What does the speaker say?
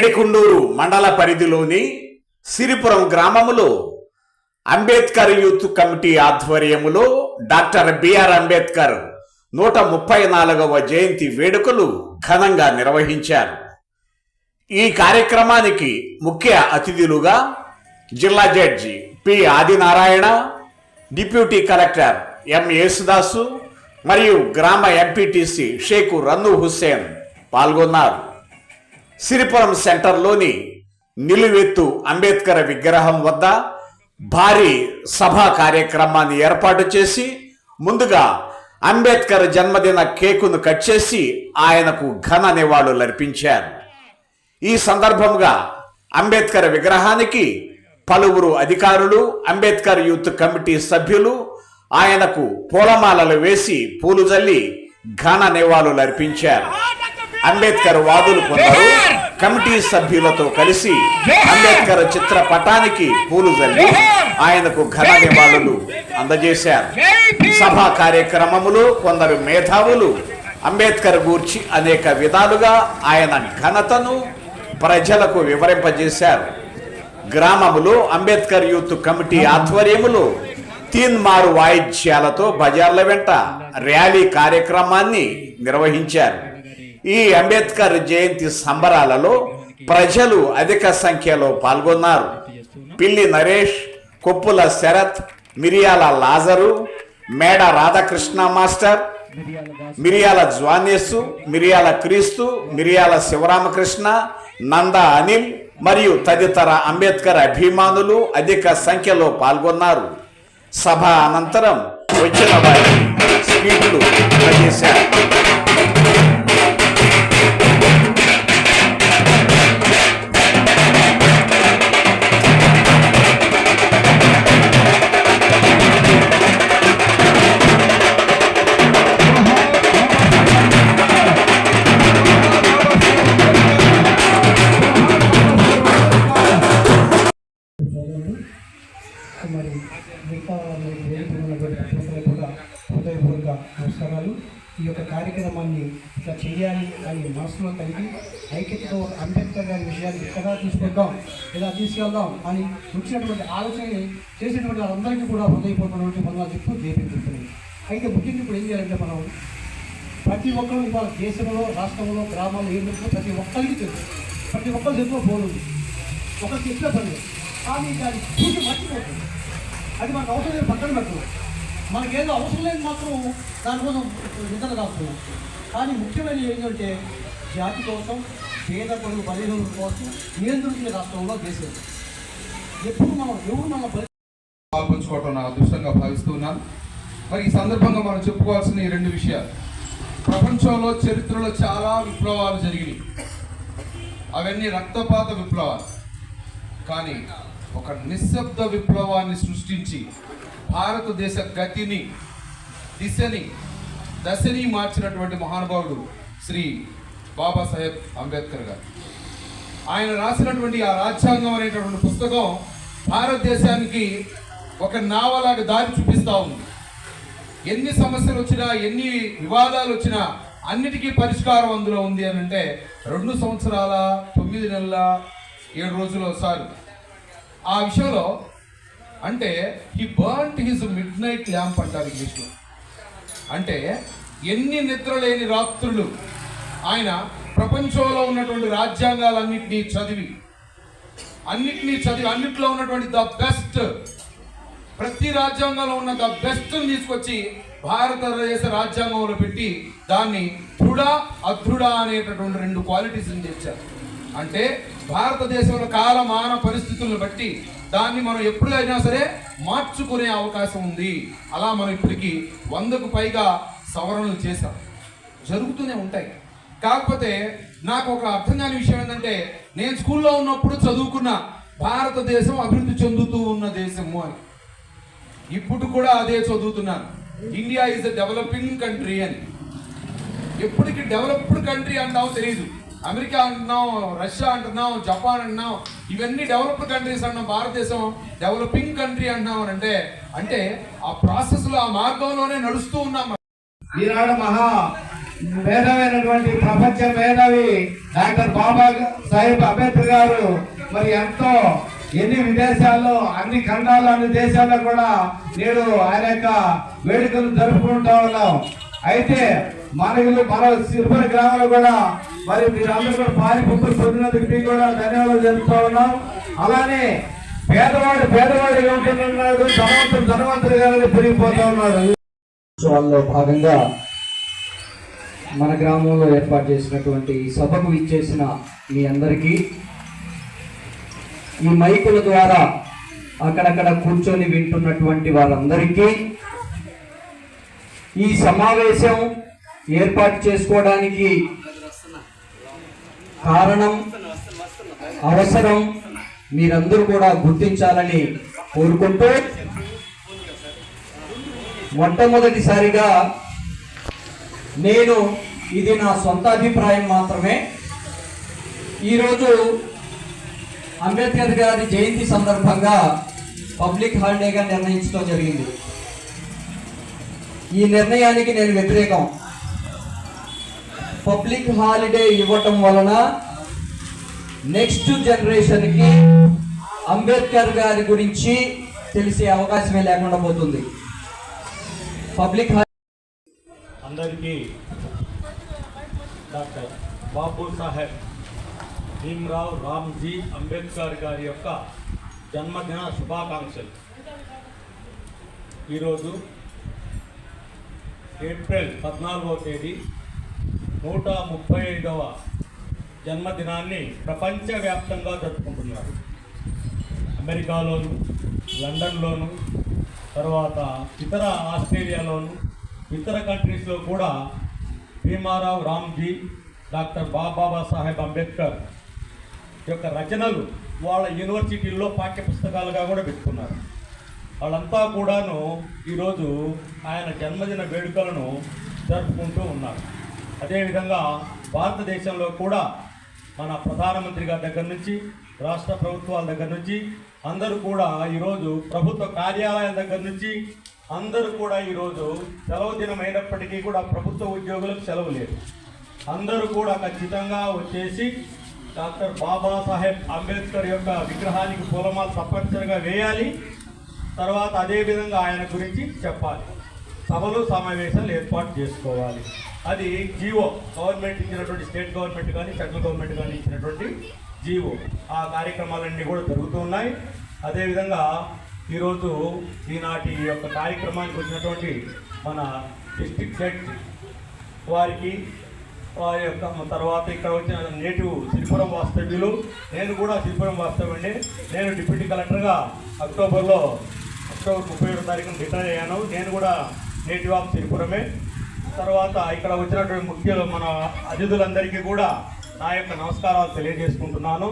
మేడికుండూరు మండల పరిధిలోని సిరిపురం గ్రామములో అంబేద్కర్ యూత్ కమిటీ ఆధ్వర్యములో డాక్టర్ బిఆర్ అంబేద్కర్ నూట ముప్పై నాలుగవ జయంతి వేడుకలు ఘనంగా నిర్వహించారు. ఈ కార్యక్రమానికి ముఖ్య అతిథులుగా జిల్లా judge P Adinarayana deputy collector M Yesudasu మరియు గ్రామ ఎంపీటీసీ షేకు రన్ను హుస్సేన్ పాల్గొన్నారు. సిరిపురం సెంటర్లోని నిలువెత్తు అంబేద్కర్ విగ్రహం వద్ద భారీ సభా కార్యక్రమాన్ని ఏర్పాటు చేసి ముందుగా అంబేద్కర్ జన్మదిన కేకును కట్ చేసి ఆయనకు ఘన నివాళులు అర్పించారు. ఈ సందర్భంగా అంబేద్కర్ విగ్రహానికి పలువురు అధికారులు అంబేద్కర్ యూత్ కమిటీ సభ్యులు ఆయనకు పూలమాలలు వేసి పూలు జల్లి ఘన నివాళులు అర్పించారు. అంబేద్కర్ వాదులు కొందరు కమిటీ సభ్యులతో కలిసి అంబేద్కర్ చిత్రపటానికి పూలు జల్లి ఆయనకు ఘన నివాళులు అందజేశారు. సభా కార్యక్రమములో కొందరు మేధావులు అంబేద్కర్ గూర్చి అనేక విధాలుగా ఆయన ఘనతను ప్రజలకు వివరింపజేశారు. గ్రామములో అంబేద్కర్ యూత్ కమిటీ ఆధ్వర్యములో తీన్మారు వాయిద్యాలతో బజార్ల వెంట ర్యాలీ కార్యక్రమాన్ని నిర్వహించారు. ఈ అంబేద్కర్ జయంతి సంబరాలలో ప్రజలు అధిక సంఖ్యలో పాల్గొన్నారు. పిల్లి నరేష్ కొప్పుల శరత్ మిరియాల లాజరు మేడ రాధాకృష్ణ మాస్టర్ మిరియాల జ్వానేసు మిరియాల క్రీస్తు మిరియాల శివరామకృష్ణ నంద అనిల్ మరియు తదితర అంబేద్కర్ అభిమానులు అధిక సంఖ్యలో పాల్గొన్నారు. సభ అనంతరం వచ్చిన వారికి స్వీట్లు అందజేశారు. you నమస్కారాలు ఈ యొక్క కార్యక్రమాన్ని ఇట్లా చేయాలి అని మనసులో కలిగి ఐక్యతతో అంబేద్కర్ గారి విషయాన్ని ఎక్కడా తీసుకొద్దాం ఇలా తీసుకెళ్దాం అని వచ్చినటువంటి ఆలోచన చేసినటువంటి వాళ్ళందరికీ కూడా హృదయపూర్వకమైనటువంటి పనులు చెప్తూ చేపించుకుంటున్నాయి అయితే ముఖ్యంగా ఇప్పుడు ఏం చేయాలంటే మనం ప్రతి ఒక్కరు ఇవాళ దేశంలో రాష్ట్రంలో గ్రామాల్లో ఏం ప్రతి ఒక్కరికి తెలుసు. ప్రతి ఒక్కరు చేతిలో ఫోన్ ఉంది. ఒక చెప్పిన పని కానీ దాన్ని పూర్తి మర్చిపోతుంది. అది మనకు అవసరం పక్కన పెడుతున్నాం మనకేదో అవసరం లేదు మాత్రం దానికోసం నిద్ర కాస్తున్నాం కానీ ముఖ్యమైనది ఏంటంటే జాతి కోసం పేద పనులు బలహీనుల కోసం నియంత్రించిన రాష్ట్రంలో దేశం ఎప్పుడు మనం ఎవరు మన బలి పాల్పంచుకోవటం నా అదృష్టంగా భావిస్తున్నాను. మరి ఈ సందర్భంగా మనం చెప్పుకోవాల్సిన ఈ రెండు విషయాలు. ప్రపంచంలో చరిత్రలో చాలా విప్లవాలు జరిగినాయి. అవన్నీ రక్తపాత విప్లవాలు. కానీ ఒక నిశ్శబ్ద విప్లవాన్ని సృష్టించి భారతదేశ గతిని దిశని దశని మార్చినటువంటి మహానుభావుడు శ్రీ బాబాసాహెబ్ అంబేద్కర్ గారు. ఆయన రాసినటువంటి ఆ రాజ్యాంగం అనేటటువంటి పుస్తకం భారతదేశానికి ఒక నావలాగా దారి చూపిస్తూ ఉంది. ఎన్ని సమస్యలు వచ్చినా ఎన్ని వివాదాలు వచ్చినా అన్నిటికీ పరిష్కారం అందులో ఉంది అని అంటే రెండు సంవత్సరాల తొమ్మిది నెలల ఏడు రోజులు ఒకసారి. ఆ విషయంలో అంటే he burnt his midnight lamp అంటారు ఇంగ్లీష్లో. అంటే ఎన్ని నిద్రలేని రాత్రులు ఆయన ప్రపంచంలో ఉన్నటువంటి రాజ్యాంగాలన్నింటినీ చదివి అన్నిటినీ చదివి అన్నిట్లో ఉన్నటువంటి ద బెస్ట్ ప్రతి రాజ్యాంగంలో ఉన్న ద బెస్ట్ని తీసుకొచ్చి భారతదేశ రాజ్యాంగంలో పెట్టి దాన్ని దృఢ అదృఢ అనేటటువంటి రెండు క్వాలిటీస్ని తెచ్చారు. అంటే భారతదేశంలో కాలమాన పరిస్థితులను బట్టి దాన్ని మనం ఎప్పుడైనా సరే మార్చుకునే అవకాశం ఉంది. అలా మనం ఇప్పటికీ వందకు పైగా సవరణలు చేశాం. జరుగుతూనే ఉంటాయి. కాకపోతే నాకు ఒక అర్థం కాని విషయం ఏంటంటే నేను స్కూల్లో ఉన్నప్పుడు చదువుకున్న భారతదేశం అభివృద్ధి చెందుతూ ఉన్న దేశము అని. ఇప్పుడు కూడా అదే చదువుతున్నాను. India is a developing country అని. ఎప్పటికీ డెవలప్డ్ కంట్రీ అంటావు తెలియదు అమెరికా అంటున్నాం రష్యా అంటున్నాం జపాన్ అంటున్నాం ఇవన్నీ డెవలప్డ్ కంట్రీస్ అంటున్నాం భారతదేశం డెవలపింగ్ కంట్రీ అంటున్నాం అని అంటే అంటే ఆ ప్రాసెస్లో ఆ మార్గంలోనే నడుస్తూ ఉన్నాం ఈనాడు మహా మేధావైనటువంటి ప్రపంచ మేధావి డాక్టర్ బాబా సాహెబ్ అంబేద్కర్ గారు మరి ఎంతో ఎన్ని విదేశాల్లో అన్ని ఖండాల్లో అన్ని దేశాల్లో కూడా నేడు ఆయన యొక్క వేడుకలు జరుపుకుంటా ఉన్నాం. అయితే మనకి మన సిరిపల్లి గ్రామాలు కూడా మరి మీరందరూ కూడా పారి పుక్కులు పొందినందుకు మీకు కూడా ధన్యవాదాలు తెలుపుతా ఉన్నాం. అలానే పేదవాడు పేదవాడిగా ఉంటున్నాడు ధనవంతుడు ధనవంతుడిగా పెరిగిపోతా ఉన్నాడు. ఉత్సవాల్లో భాగంగా మన గ్రామంలో ఏర్పాటు చేసినటువంటి సభకు ఇచ్చేసిన మీ అందరికీ ఈ మైకుల ద్వారా అక్కడక్కడ కూర్చొని వింటున్నటువంటి వారందరికీ ఈ సమావేశం ఏర్పాటు చేసుకోవడానికి కారణం అవసరం మీరందరూ కూడా గుర్తించాలని కోరుకుంటూ మొట్టమొదటిసారిగా నేను ఇది నా సొంత అభిప్రాయం మాత్రమే. ఈరోజు అంబేద్కర్ గారి జయంతి సందర్భంగా పబ్లిక్ హాలిడేగా నిర్ణయించడం జరిగింది. ఈ నిర్ణయానికి నేను వ్యతిరేకం. పబ్లిక్ హాలిడే ఇవ్వటం వలన నెక్స్ట్ జనరేషన్కి అంబేద్కర్ గారి గురించి తెలిసే అవకాశమే లేకుండా పోతుంది. పబ్లిక్ హాలిడే అందరికీ డాక్టర్ బాబు సాహెబ్ భీమ్రావ్ రామ్జీ అంబేద్కర్ గారి యొక్క జన్మదిన శుభాకాంక్షలు. ఈరోజు ఏప్రిల్ పద్నాలుగో తేదీ నూట ముప్పై ఐదవ జన్మదినాన్ని ప్రపంచవ్యాప్తంగా జరుపుకుంటున్నారు. అమెరికాలోను లండన్లోను తర్వాత ఇతర ఆస్ట్రేలియాలోను ఇతర కంట్రీస్లో కూడా భీమారావు రామ్జీ డాక్టర్ బాబాబా సాహెబ్ అంబేద్కర్ యొక్క రచనలు వాళ్ళ యూనివర్సిటీల్లో పాఠ్య పుస్తకాలుగా కూడా పెట్టుకున్నారు. వాళ్ళంతా కూడాను ఈరోజు ఆయన జన్మదిన వేడుకలను జరుపుకుంటూ ఉన్నారు. అదేవిధంగా భారతదేశంలో కూడా మన ప్రధానమంత్రి గారి దగ్గర నుంచి రాష్ట్ర ప్రభుత్వాల దగ్గర నుంచి అందరూ కూడా ఈరోజు ప్రభుత్వ కార్యాలయాల దగ్గర నుంచి అందరూ కూడా ఈరోజు సెలవు దినం అయినప్పటికీ కూడా ప్రభుత్వ ఉద్యోగులకు సెలవు లేదు. అందరూ కూడా ఖచ్చితంగా వచ్చేసి డాక్టర్ బాబాసాహెబ్ అంబేద్కర్ యొక్క విగ్రహానికి పూలమాలు తప్పనిసరిగా వేయాలి. తర్వాత అదేవిధంగా ఆయన గురించి చెప్పాలి. సభలు సమావేశాలు ఏర్పాటు చేసుకోవాలి. అది జీవో. గవర్నమెంట్ ఇచ్చినటువంటి స్టేట్ గవర్నమెంట్ కానీ సెంట్రల్ గవర్నమెంట్ కానీ ఇచ్చినటువంటి జీవో. ఆ కార్యక్రమాలన్నీ కూడా జరుగుతూ ఉన్నాయి. అదేవిధంగా ఈరోజు ఈనాటి యొక్క కార్యక్రమానికి వచ్చినటువంటి మన డిస్ట్రిక్ట్ జడ్జ్ వారికి వారి యొక్క తర్వాత ఇక్కడ వచ్చిన నేటివ్ సిరిపురం వాస్తవ్యులు నేను కూడా సిరిపురం వాస్తవ్యండి నేను డిప్యూటీ కలెక్టర్గా అక్టోబర్లో అక్టోబర్ ముప్పై ఏడో తారీఖున రిటైర్ అయ్యాను. నేను కూడా నేటివ్ ఆఫ్ సిరిపురమే తర్వాత ఇక్కడ వచ్చినటువంటి ముఖ్యులు మన అతిథులందరికీ కూడా నా యొక్క నమస్కారాలు తెలియజేసుకుంటున్నాను.